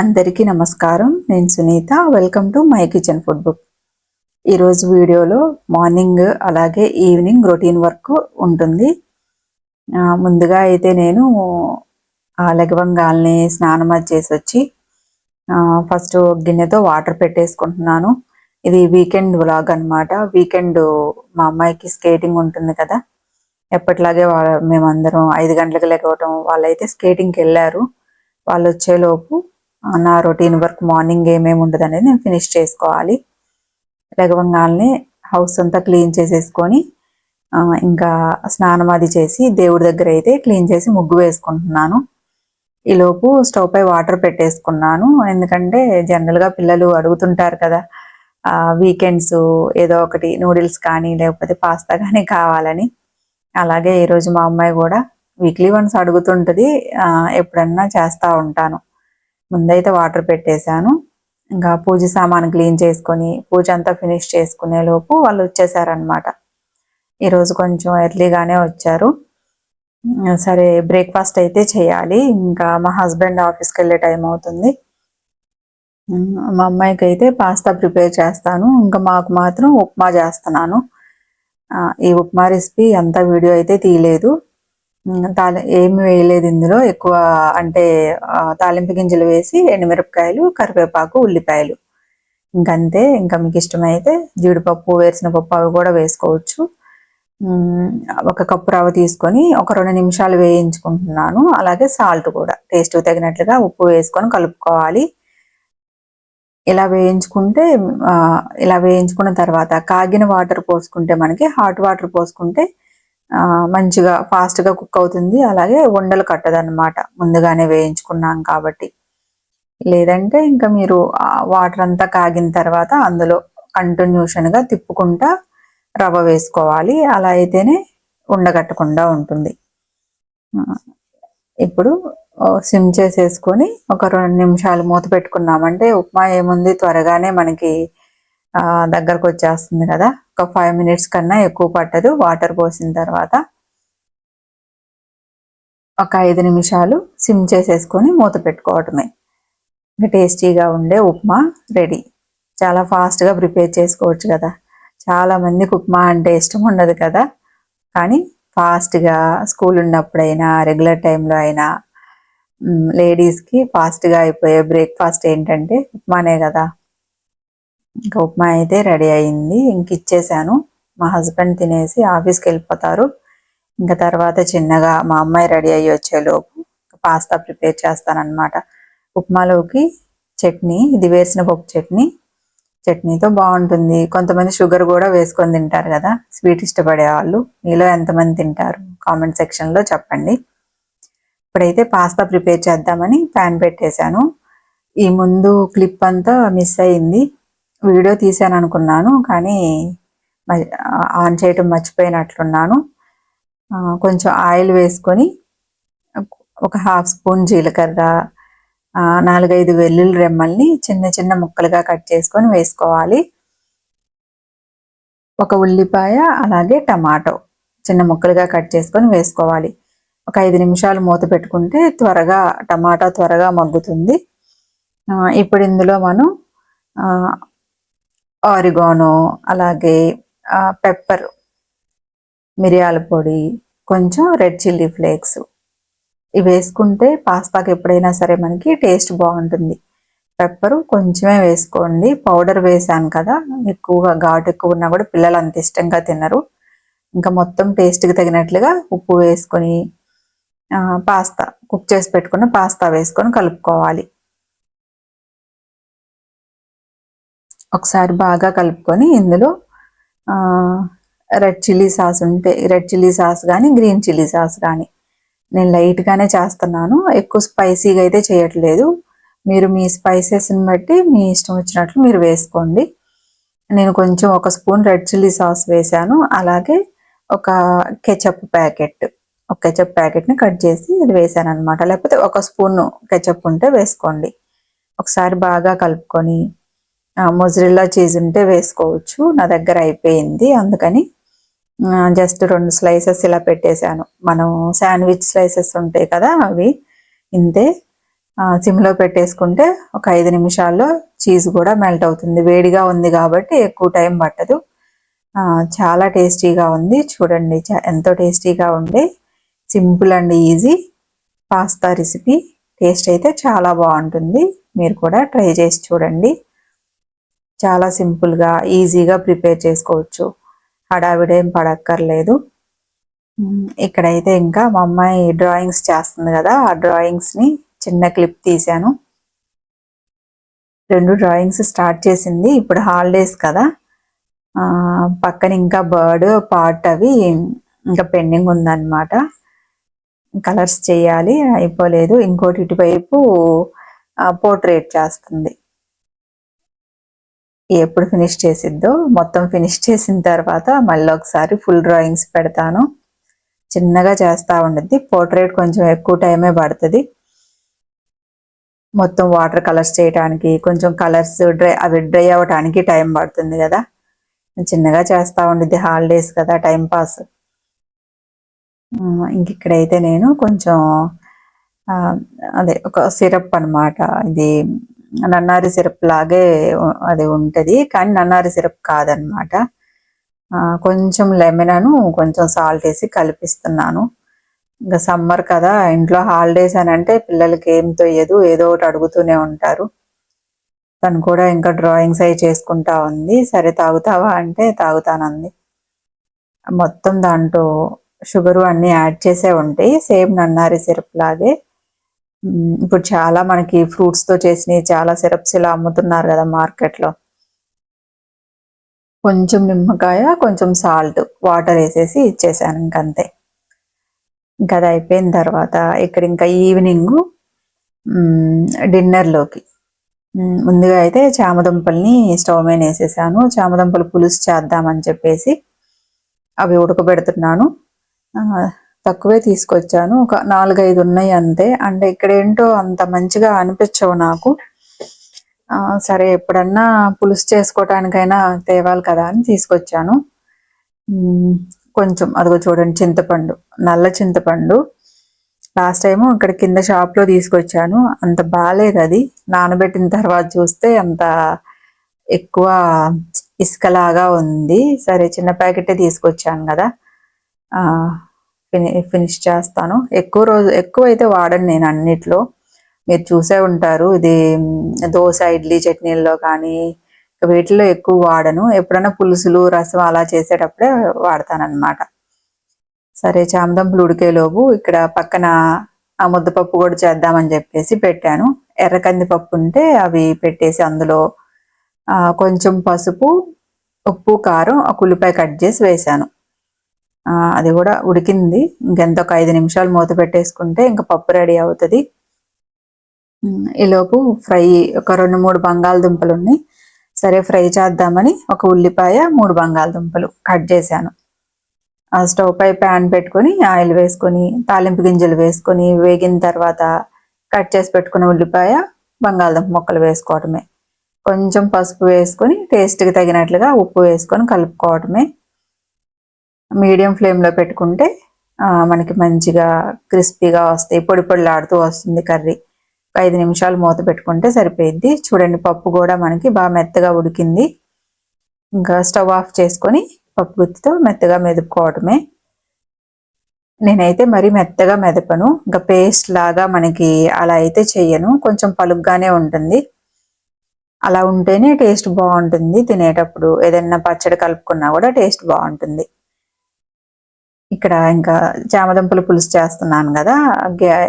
అందరికీ నమస్కారం. నేను Sunitha. Welcome to my kitchen food book ఈరోజు వీడియోలో మార్నింగ్ అలాగే ఈవినింగ్ రొటీన్ వర్క్ ఉంటుంది. ముందుగా అయితే నేను ఆ, లెగవంగాల్ని స్నానం అది చేసి వచ్చి ఫస్ట్ గిన్నెతో వాటర్ పెట్టేసుకుంటున్నాను. ఇది వీకెండ్ వ్లాగ్ అన్నమాట. వీకెండ్ మా అమ్మాయికి స్కేటింగ్ ఉంటుంది కదా. ఎప్పటిలాగే వా- మేమందరం ఐదు గంటలకు లేకపోవటం వాళ్ళైతే స్కేటింగ్కి వెళ్ళారు. వాళ్ళు వచ్చేలోపు నా రొటీన్ వర్క్ మార్నింగ్ ఏమేమి ఉండదు అనేది నేను ఫినిష్ చేసుకోవాలి. లెగవంగాల్ని హౌస్ అంతా క్లీన్ చేసేసుకొని ఇంకా స్నానం అది చేసి దేవుడి దగ్గర అయితే క్లీన్ చేసి ముగ్గు వేసుకుంటున్నాను. ఈలోపు స్టవ్ పై వాటర్ పెట్టేసుకున్నాను. ఎందుకంటే జనరల్గా పిల్లలు అడుగుతుంటారు కదా వీకెండ్స్ ఏదో ఒకటి నూడిల్స్ కానీ లేకపోతే పాస్తా కానీ కావాలని. అలాగే ఈరోజు మా అమ్మాయి కూడా వీక్లీ వన్స్ అడుగుతుంటది ఎప్పుడన్నా చేస్తా ఉంటాను. ముందైతే వాటర్ పెట్టేశాను. ఇంకా పూజ సామాన్ క్లీన్ చేసుకొని పూజ అంతా ఫినిష్ చేసుకునే లోపు వాళ్ళు వచ్చేసారనమాట ఈరోజు కొంచెం ఎర్లీగానే వచ్చారు. సరే బ్రేక్ఫాస్ట్ అయితే చేయాలి. ఇంకా మా హస్బెండ్ ఆఫీస్కి వెళ్ళే టైం అవుతుంది. మా అమ్మాయికి అయితే పాస్తా ప్రిపేర్ చేస్తాను. ఇంకా మాకు మాత్రం ఉప్మా చేస్తున్నాను. ఈ ఉప్మా రెసిపీ అంత వీడియో అయితే తీయలేదు. తాలి ఏమి వేయలేదు ఇందులో. ఎక్కువ అంటే తాలింపు గింజలు వేసి ఎండుమిరపకాయలు కరివేపాకు ఉల్లిపాయలు. ఇంకంతే. ఇంకా మీకు ఇష్టమైతే జీడిపప్పు వేసిన పప్పు అవి కూడా వేసుకోవచ్చు. ఒక కప్పు రవ్వ తీసుకొని ఒక రెండు నిమిషాలు వేయించుకుంటున్నాను. అలాగే సాల్ట్ కూడా. టేస్ట్ తగినట్లుగా ఉప్పు వేసుకొని కలుపుకోవాలి. ఇలా వేయించుకుంటే ఇలా వేయించుకున్న తర్వాత కాగిన వాటర్ పోసుకుంటే మనకి హాట్ వాటర్ పోసుకుంటే మంచిగా ఫాస్ట్గా కుక్ అవుతుంది. అలాగే ఉండలు కట్టదన్నమాట. ముందుగానే వేయించుకున్నాం కాబట్టి. లేదంటే ఇంకా మీరు వాటర్ అంతా కాగిన తర్వాత అందులో కంటిన్యూషన్గా తిప్పుకుంటా రవ్వ వేసుకోవాలి. అలా అయితేనే ఉండగట్టకుండా ఉంటుంది. ఇప్పుడు సిమ్ చేసేసుకొని ఒక రెండు నిమిషాలు మూత పెట్టుకున్నామంటే ఉప్మా ఏముంది? త్వరగానే మనకి దగ్గరకు వచ్చేస్తుంది కదా. ఒక ఫైవ్ మినిట్స్ కన్నా ఎక్కువ పట్టదు. వాటర్ పోసిన తర్వాత ఒక ఐదు నిమిషాలు సిమ్ చేసేసుకొని మూత పెట్టుకోవటమే టేస్టీగా ఉండే ఉప్మా రెడీ. చాలా ఫాస్ట్గా ప్రిపేర్ చేసుకోవచ్చు కదా. చాలా మందికి ఉప్మా అంటే ఇష్టం ఉండదు కదా. కానీ ఫాస్ట్గా స్కూల్ ఉన్నప్పుడైనా రెగ్యులర్ టైంలో అయినా లేడీస్కి ఫాస్ట్గా అయిపోయే బ్రేక్ఫాస్ట్ ఏంటంటే ఉప్మానే కదా. ఇంకా ఉప్మా అయితే రెడీ అయింది. ఇంక ఇచ్చేసాను. మా హస్బెండ్ తినేసి ఆఫీస్కి వెళ్ళిపోతారు. ఇంకా తర్వాత చిన్నగా మా అమ్మాయి రెడీ అయ్యి వచ్చేలోపు పాస్తా ప్రిపేర్ చేస్తానన్నమాట. ఉప్మాలోకి చట్నీ ఇది వేసిన పప్పు చట్నీ. చట్నీతో బాగుంటుంది. కొంతమంది షుగర్ కూడా వేసుకొని తింటారు కదా. స్వీట్ ఇష్టపడే వాళ్ళు. మీలో ఎంతమంది తింటారు? కామెంట్ సెక్షన్లో చెప్పండి. ఇప్పుడైతే పాస్తా ప్రిపేర్ చేద్దామని ప్యాన్ పెట్టేశాను. ఈ ముందు క్లిప్ అంతా మిస్ అయింది. వీడియో తీసాను అనుకున్నాను కానీ మ- ఆన్ చేయటం మర్చిపోయినట్లున్నాను. కొంచెం ఆయిల్ వేసుకొని ఒక హాఫ్ స్పూన్ జీలకర్ర నాలుగైదు వెల్లుల్లి రెమ్మల్ని చిన్న చిన్న ముక్కలుగా కట్ చేసుకొని వేసుకోవాలి. ఒక ఉల్లిపాయ అలాగే టమాటో చిన్న ముక్కలుగా కట్ చేసుకొని వేసుకోవాలి. ఒక ఐదు నిమిషాలు మూత పెట్టుకుంటే త్వరగా టమాటా త్వరగా మగ్గుతుంది. ఇప్పుడు ఇందులో మనం ఆరిగానో అలాగే పెప్పర్ మిరియాల పొడి కొంచెం రెడ్ చిల్లీ ఫ్లేక్స్. ఇవి వేసుకుంటే పాస్తాకి ఎప్పుడైనా సరే మనకి టేస్ట్ బాగుంటుంది. పెప్పరు కొంచెమే వేసుకోండి. పౌడర్ వేసాను కదా ఎక్కువగా ఘాటు ఎక్కువ ఉన్నా కూడా పిల్లలు అంత ఇష్టంగా తినరు. ఇంకా మొత్తం టేస్ట్కి తగినట్లుగా ఉప్పు వేసుకొని పాస్తా కుక్ చేసి పెట్టుకున్న పాస్తా వేసుకొని కలుపుకోవాలి. ఒకసారి బాగా కలుపుకొని ఇందులో రెడ్ చిల్లీ సాస్ ఉంటే రెడ్ చిల్లీ సాస్ కానీ గ్రీన్ చిల్లీ సాస్ కానీ నేను లైట్గానే చేస్తున్నాను. ఎక్కువ స్పైసీగా అయితే చేయట్లేదు. మీరు మీ స్పైసెస్ని బట్టి మీ ఇష్టం వచ్చినట్లు మీరు వేసుకోండి. నేను కొంచెం ఒక స్పూన్ రెడ్ చిల్లీ సాస్ వేశాను. అలాగే ఒక కెచప్ ప్యాకెట్ ఒక కెచప్ ప్యాకెట్ని కట్ చేసి ఇది వేసాను అనమాట లేకపోతే ఒక స్పూన్ కెచప్ ఉంటే వేసుకోండి. ఒకసారి బాగా కలుపుకొని మొజరిల్లా చీజ్ ఉంటే వేసుకోవచ్చు. నా దగ్గర అయిపోయింది. అందుకని జస్ట్ రెండు స్లైసెస్ ఇలా పెట్టేశాను. మనం శాండ్విచ్ స్లైసెస్ ఉంటాయి కదా అవి. ఇంతే. సిమ్లో పెట్టేసుకుంటే ఒక ఐదు నిమిషాల్లో చీజ్ కూడా మెల్ట్ అవుతుంది. వేడిగా ఉంది కాబట్టి ఎక్కువ టైం పట్టదు. చాలా టేస్టీగా ఉంది. చూడండి ఎంతో టేస్టీగా ఉంది. Simple and easy. Pasta recipe taste అయితే చాలా బాగుంటుంది. మీరు కూడా ట్రై చేసి చూడండి. చాలా సింపుల్గా ఈజీగా ప్రిపేర్ చేసుకోవచ్చు. హడావిడేం పడక్కర్లేదు. ఇక్కడైతే ఇంకా మా అమ్మాయి డ్రాయింగ్స్ చేస్తుంది కదా ఆ డ్రాయింగ్స్ని చిన్న క్లిప్ తీశాను. రెండు డ్రాయింగ్స్ స్టార్ట్ చేసింది ఇప్పుడు హాలిడేస్ కదా. పక్కన ఇంకా బర్డ్ పార్ట్ అవి ఇంకా పెండింగ్ ఉందన్నమాట. కలర్స్ చేయాలి అయిపోలేదు. ఇంకోటి ఇటువైపు పోర్ట్రేట్ చేస్తుంది. ఎప్పుడు ఫినిష్ చేసిద్దో మొత్తం ఫినిష్ చేసిన తర్వాత మళ్ళీ ఒకసారి ఫుల్ డ్రాయింగ్స్ పెడతాను. చిన్నగా చేస్తూ ఉండిద్ది. పోర్ట్రేట్ కొంచెం ఎక్కువ టైమే పడుతుంది. మొత్తం వాటర్ కలర్స్ చేయడానికి కొంచెం కలర్స్ డ్రై అవి డ్రై అవ్వటానికి టైం పడుతుంది కదా. చిన్నగా చేస్తూ ఉండిద్ది హాలిడేస్ కదా టైం పాస్ ఇంక ఇక్కడైతే నేను కొంచెం అదే ఒక సిరప్ అనమాట ఇది నన్నారి సిరప్ లాగే అది ఉంటుంది. కానీ నన్నారి సిరప్ కాదనమాట. కొంచెం లెమినను కొంచెం సాల్ట్ వేసి కలిపిస్తున్నాను. ఇంకా సమ్మర్ కదా ఇంట్లో హాలిడేస్ అని అంటే పిల్లలకి ఏం తొయ్యదు ఏదో ఒకటి అడుగుతూనే ఉంటారు. తను కూడా ఇంకా డ్రాయింగ్స్ అవి చేసుకుంటా ఉంది. సరే తాగుతావా అంటే తాగుతానంది. మొత్తం దాంట్లో షుగరు అన్నీ యాడ్ చేసే ఉంటాయి. సేమ్ నన్నారి సిరప్ లాగే ఇప్పుడు చాలా మనకి ఫ్రూట్స్తో చేసినవి చాలా సిరప్స్ ఇలా అమ్ముతున్నారు కదా మార్కెట్లో కొంచెం నిమ్మకాయ కొంచెం సాల్ట్ వాటర్ వేసేసి ఇచ్చేసాను ఇంకంతే. ఇంకా అది అయిపోయిన తర్వాత ఇక్కడ ఇంకా ఈవినింగ్ డిన్నర్లోకి ముందుగా అయితే చామదుంపల్ని స్టవ్ మీద వేసేసాను. చామదుంపలు పులుసు చేద్దామని చెప్పేసి అవి ఉడకబెడుతున్నాను. తక్కువే తీసుకొచ్చాను. ఒక నాలుగైదు ఉన్నాయి అంతే. అండ్ ఇక్కడ ఏంటో అంత మంచిగా అనిపించవు నాకు. సరే ఎప్పుడన్నా పులుసు చేసుకోవటానికైనా తేవాలి కదా అని తీసుకొచ్చాను. కొంచెం అదిగో చూడండి చింతపండు నల్ల చింతపండు. లాస్ట్ టైము ఇక్కడ కింద షాప్లో తీసుకొచ్చాను. అంత బాగాలేదు అది. నానబెట్టిన తర్వాత చూస్తే అంత ఎక్కువ ఇసుకలాగా ఉంది. సరే చిన్న ప్యాకెటే తీసుకొచ్చాను కదా. ఫినిష్ చేస్తాను. ఎక్కువ రోజు ఎక్కువ అయితే వాడను నేను అన్నిట్లో. మీరు చూసే ఉంటారు. ఇది దోశ ఇడ్లీ చట్నీల్లో కానీ వీటిల్లో ఎక్కువ వాడను. ఎప్పుడైనా పులుసులు రసం అలా చేసేటప్పుడే వాడతానమాట సరే చామదంపులు ఉడికేలోపు ఇక్కడ పక్కన ఆ ముద్దపప్పు కూడా చేద్దామని చెప్పేసి పెట్టాను. ఎర్రకంది పప్పు ఉంటే అవి పెట్టేసి అందులో కొంచెం పసుపు ఉప్పు కారం ఒక ఉల్లిపాయ కట్ చేసి వేశాను. అది కూడా ఉడికింది. ఇంకెంత ఒక ఐదు నిమిషాలు మూత పెట్టేసుకుంటే ఇంకా పప్పు రెడీ అవుతుంది. ఈలోపు ఫ్రై ఒక రెండు మూడు బంగాళదుంపలు ఉన్నాయి. సరే ఫ్రై చేద్దామని ఒక ఉల్లిపాయ మూడు బంగాళదుంపలు కట్ చేశాను. ఆ స్టవ్ పై ప్యాన్ పెట్టుకొని ఆయిల్ వేసుకొని తాలింపు గింజలు వేసుకొని వేగిన తర్వాత కట్ చేసి పెట్టుకున్న ఉల్లిపాయ బంగాళదుంప ముక్కలు వేసుకోవటమే. కొంచెం పసుపు వేసుకొని టేస్ట్కి తగినట్లుగా ఉప్పు వేసుకొని కలుపుకోవటమే. మీడియం ఫ్లేమ్లో పెట్టుకుంటే మనకి మంచిగా క్రిస్పీగా వస్తాయి పొడి పొడిలాడుతూ వస్తుంది కర్రీ. ఐదు నిమిషాలు మూత పెట్టుకుంటే సరిపోయిద్ది. చూడండి పప్పు కూడా మనకి బాగా మెత్తగా ఉడికింది. ఇంకా స్టవ్ ఆఫ్ చేసుకొని పప్పు గుత్తితో మెత్తగా మెదుపుకోవటమే. నేనైతే మరీ మెత్తగా మెదపను. ఇంకా పేస్ట్ లాగా మనకి అలా అయితే చెయ్యను. కొంచెం పలుగ్గానే ఉంటుంది. అలా ఉంటేనే టేస్ట్ బాగుంటుంది. తినేటప్పుడు ఏదైనా పచ్చడి కలుపుకున్నా కూడా టేస్ట్ బాగుంటుంది. ఇక్కడ ఇంకా చామదుంపలు పులుసు చేస్తున్నాను కదా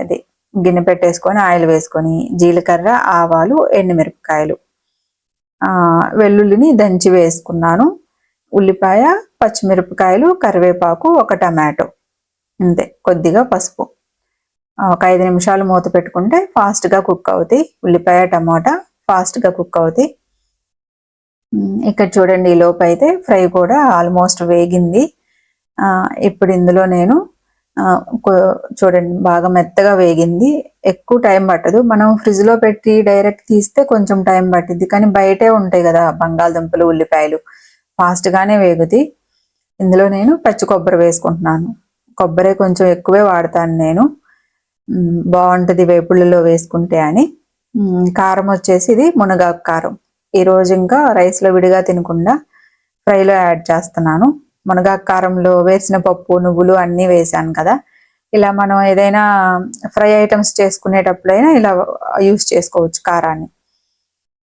అది గిన్నె పెట్టేసుకొని ఆయిల్ వేసుకొని జీలకర్ర ఆవాలు ఎండుమిరపకాయలు. వెల్లుల్లిని దంచి వేసుకున్నాను. ఉల్లిపాయ పచ్చిమిరపకాయలు కరివేపాకు ఒక టమాటో. అంతే కొద్దిగా పసుపు. ఒక ఐదు నిమిషాలు మూత పెట్టుకుంటే ఫాస్ట్గా కుక్ అవుతాయి. ఉల్లిపాయ టమాటా ఫాస్ట్గా కుక్ అవుతాయి. ఇక్కడ చూడండి ఈ లోపు అయితే ఫ్రై కూడా ఆల్మోస్ట్ వేగింది. ఇప్పుడు ఇందులో నేను చూడండి బాగా మెత్తగా వేగింది. ఎక్కువ టైం పట్టదు. మనం ఫ్రిడ్జ్లో పెట్టి డైరెక్ట్ తీస్తే కొంచెం టైం పట్టింది కానీ బయటే ఉంటాయి కదా బంగాళదుంపలు ఉల్లిపాయలు. ఫాస్ట్గానే వేగుది ఇందులో నేను పచ్చి కొబ్బరి వేసుకుంటున్నాను. కొబ్బరి కొంచెం ఎక్కువే వాడతాను నేను. బాగుంటుంది వేపుళ్ళలో వేసుకుంటే అని. కారం వచ్చేసి ఇది మునగాకు కారం. ఈరోజు ఇంకా రైస్లో విడిగా తినకుండా ఫ్రైలో యాడ్ చేస్తున్నాను. మునగాకారంలో వేసిన పప్పు నువ్వులు అన్నీ వేసాను కదా. ఇలా మనం ఏదైనా ఫ్రై ఐటమ్స్ చేసుకునేటప్పుడైనా ఇలా యూస్ చేసుకోవచ్చు కారాన్ని.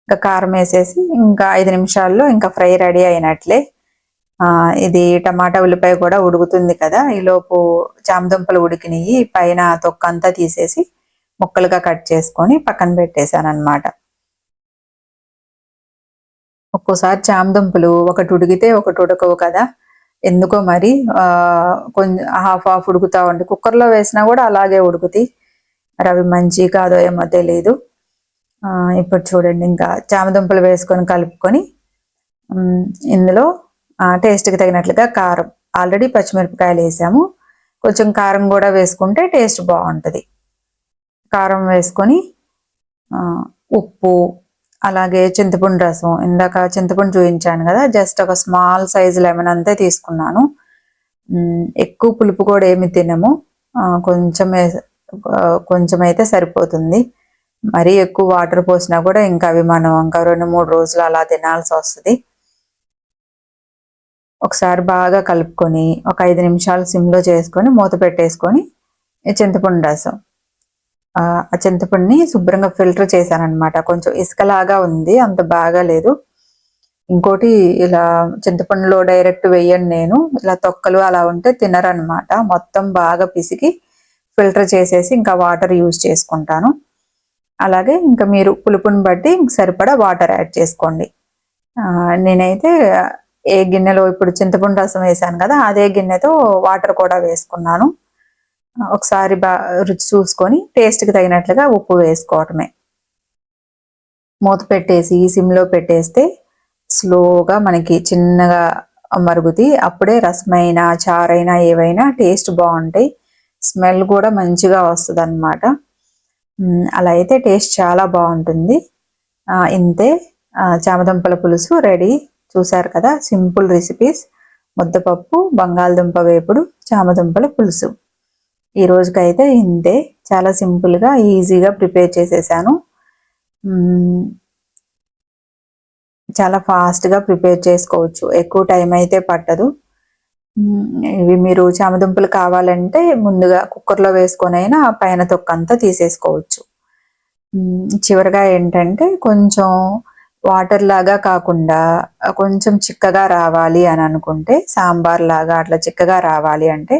ఇంకా కారం వేసేసి ఇంకా ఐదు నిమిషాల్లో ఇంకా ఫ్రై రెడీ అయినట్లే. ఇది టమాటా ఉల్లిపాయ కూడా ఉడుకుతుంది కదా. ఈలోపు చామదుంపలు ఉడికినాయి పైన తొక్క అంతా తీసేసి ముక్కలుగా కట్ చేసుకొని పక్కన పెట్టేశాను అనమాట ఒక్కోసారి చామదుంపలు ఒకటి ఉడికితే ఒకటి ఉడకవు కదా. ఎందుకో మరి కొంచెం హాఫ్ హాఫ్ ఉడుకుతా ఉండి కుక్కర్లో వేసినా కూడా అలాగే ఉడుకుతాయి. మరి అవి మంచి కాదో ఏమో తెలియదు ఇప్పుడు చూడండి ఇంకా చామదుంపలు వేసుకొని కలుపుకొని ఇందులో టేస్ట్కి తగినట్లుగా కారం. ఆల్రెడీ పచ్చిమిరపకాయలు వేసాము. కొంచెం కారం కూడా వేసుకుంటే టేస్ట్ బాగుంటుంది. కారం వేసుకొని ఉప్పు అలాగే చింతపండు రసం. ఇందాక చింతపండు చూపించాను కదా జస్ట్ ఒక స్మాల్ సైజ్ లెమన్ అంతే తీసుకున్నాను. ఎక్కువ పులుపు కూడా ఏమి తినము. కొంచెమే కొంచెం కొంచెం అయితే సరిపోతుంది. మరీ ఎక్కువ వాటర్ పోసినా కూడా ఇంకా అవి మనం ఇంకా రెండు మూడు రోజులు అలా తినాల్సి వస్తుంది. ఒకసారి బాగా కలుపుకొని ఒక ఐదు నిమిషాలు సిమ్లో చేసుకొని మూత పెట్టేసుకొని చింతపండు రసం. ఆ చింతపండుని శుభ్రంగా ఫిల్టర్ చేశాను అనమాట కొంచెం ఇసుకలాగా ఉంది అంత బాగా లేదు. ఇంకోటి ఇలా చింతపండులో డైరెక్ట్ వేయను నేను. ఇలా తొక్కలు అలా ఉంటే తినరనమాట మొత్తం బాగా పిసికి ఫిల్టర్ చేసేసి ఇంకా వాటర్ యూజ్ చేసుకుంటాను. అలాగే ఇంకా మీరు పులుపుని బట్టి సరిపడా వాటర్ యాడ్ చేసుకోండి. నేనైతే ఏ గిన్నెలో ఇప్పుడు చింతపండు రసం వేసాను కదా అదే గిన్నెతో వాటర్ కూడా వేసుకున్నాను. ఒకసారి బా రుచి చూసుకొని టేస్ట్కి తగినట్లుగా ఉప్పు వేసుకోవటమే. మూత పెట్టేసి సిమ్లో పెట్టేస్తే స్లోగా మనకి చిన్నగా మరుగుతి అప్పుడే రసమైనా చారైనా ఏవైనా టేస్ట్ బాగుంటాయి. స్మెల్ కూడా మంచిగా వస్తుంది అనమాట అలా అయితే టేస్ట్ చాలా బాగుంటుంది. ఇంతే. చామదుంపల పులుసు రెడీ చూసారు కదా సింపుల్ రెసిపీస్ ముద్దపప్పు బంగాళదుంప వేపుడు చామదుంపల పులుసు. ఈ రోజుకైతే ఇంతే. చాలా సింపుల్గా ఈజీగా ప్రిపేర్ చేసేసాను. చాలా ఫాస్ట్గా ప్రిపేర్ చేసుకోవచ్చు. ఎక్కువ టైం అయితే పట్టదు. ఇవి మీరు చామదుంపలు కావాలంటే ముందుగా కుక్కర్లో వేసుకొనైనా పైన తొక్కంతా తీసేసుకోవచ్చు. చివరిగా ఏంటంటే కొంచెం వాటర్ లాగా కాకుండా కొంచెం చిక్కగా రావాలి అని అనుకుంటే సాంబార్ లాగా అట్లా చిక్కగా రావాలి అంటే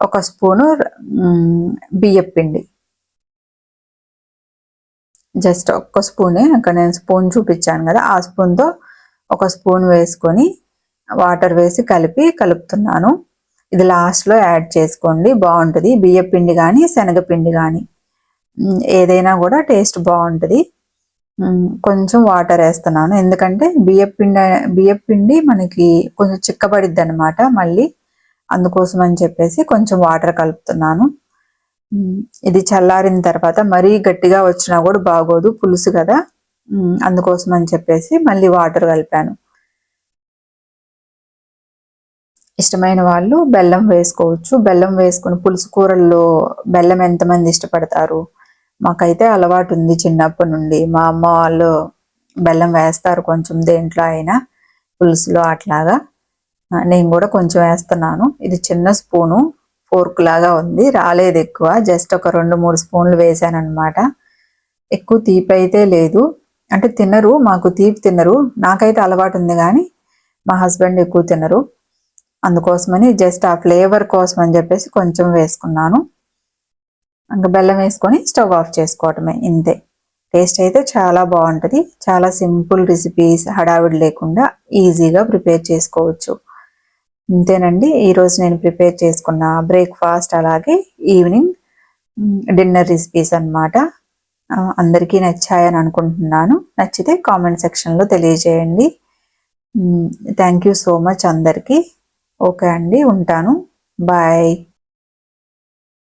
ఒక స్పూను బియ్యపిండి బియ్యపు పిండి. జస్ట్ ఒక్క స్పూనే అక్కడ నేను స్పూన్ చూపించాను కదా ఆ స్పూన్తో ఒక స్పూన్ వేసుకొని వాటర్ వేసి కలిపి కలుపుతున్నాను. ఇది లాస్ట్లో యాడ్ చేసుకోండి బాగుంటుంది. బియ్యపు పిండి కానీ శనగపిండి కానీ ఏదైనా కూడా టేస్ట్ బాగుంటుంది. కొంచెం వాటర్ వేస్తున్నాను. ఎందుకంటే బియ్యపు పిండి బియ్యపు పిండి మనకి కొంచెం చిక్కబడిద్ది అనమాట మళ్ళీ అందుకోసం అని చెప్పేసి కొంచెం వాటర్ కలుపుతున్నాను. ఇది చల్లారిన తర్వాత మరీ గట్టిగా వచ్చినా కూడా బాగోదు పులుసు కదా. అందుకోసం అని చెప్పేసి మళ్ళీ వాటర్ కలిపాను. ఇష్టమైన వాళ్ళు బెల్లం వేసుకోవచ్చు. బెల్లం వేసుకుని పులుసు కూరల్లో బెల్లం ఎంతమంది ఇష్టపడతారు? మాకైతే అలవాటు ఉంది చిన్నప్పటి నుండి. మా అమ్మ వాళ్ళు బెల్లం వేస్తారు కొంచెం దేంట్లో అయినా పులుసులో అట్లాగా. నేను కూడా కొంచెం వేస్తున్నాను. ఇది చిన్న స్పూను. ఫోర్క్ లాగా ఉంది. రాలేదు ఎక్కువ. జస్ట్ ఒక రెండు మూడు స్పూన్లు వేసాను అనమాట ఎక్కువ తీపి అయితే లేదు. అంటే తినరు. మాకు తీపి తినరు. నాకైతే అలవాటు ఉంది కానీ మా హస్బెండ్ ఎక్కువ తినరు. అందుకోసమని జస్ట్ ఆ ఫ్లేవర్ కోసం అని చెప్పేసి కొంచెం వేసుకున్నాను. ఇంకా బెల్లం వేసుకొని స్టవ్ ఆఫ్ చేసుకోవటమే. ఇంతే. టేస్ట్ అయితే చాలా బాగుంటుంది. చాలా సింపుల్ రెసిపీస్ హడావిడి లేకుండా ఈజీగా ప్రిపేర్ చేసుకోవచ్చు. ఇంతేనండి. ఈరోజు నేను ప్రిపేర్ చేసుకున్న బ్రేక్ఫాస్ట్ అలాగే ఈవినింగ్ డిన్నర్ రెసిపీస్ అన్నమాట. అందరికీ నచ్చాయని అనుకుంటున్నాను. నచ్చితే కామెంట్ సెక్షన్లో తెలియజేయండి. థ్యాంక్ యూ సో మచ్ అందరికీ. ఓకే అండి ఉంటాను. బాయ్.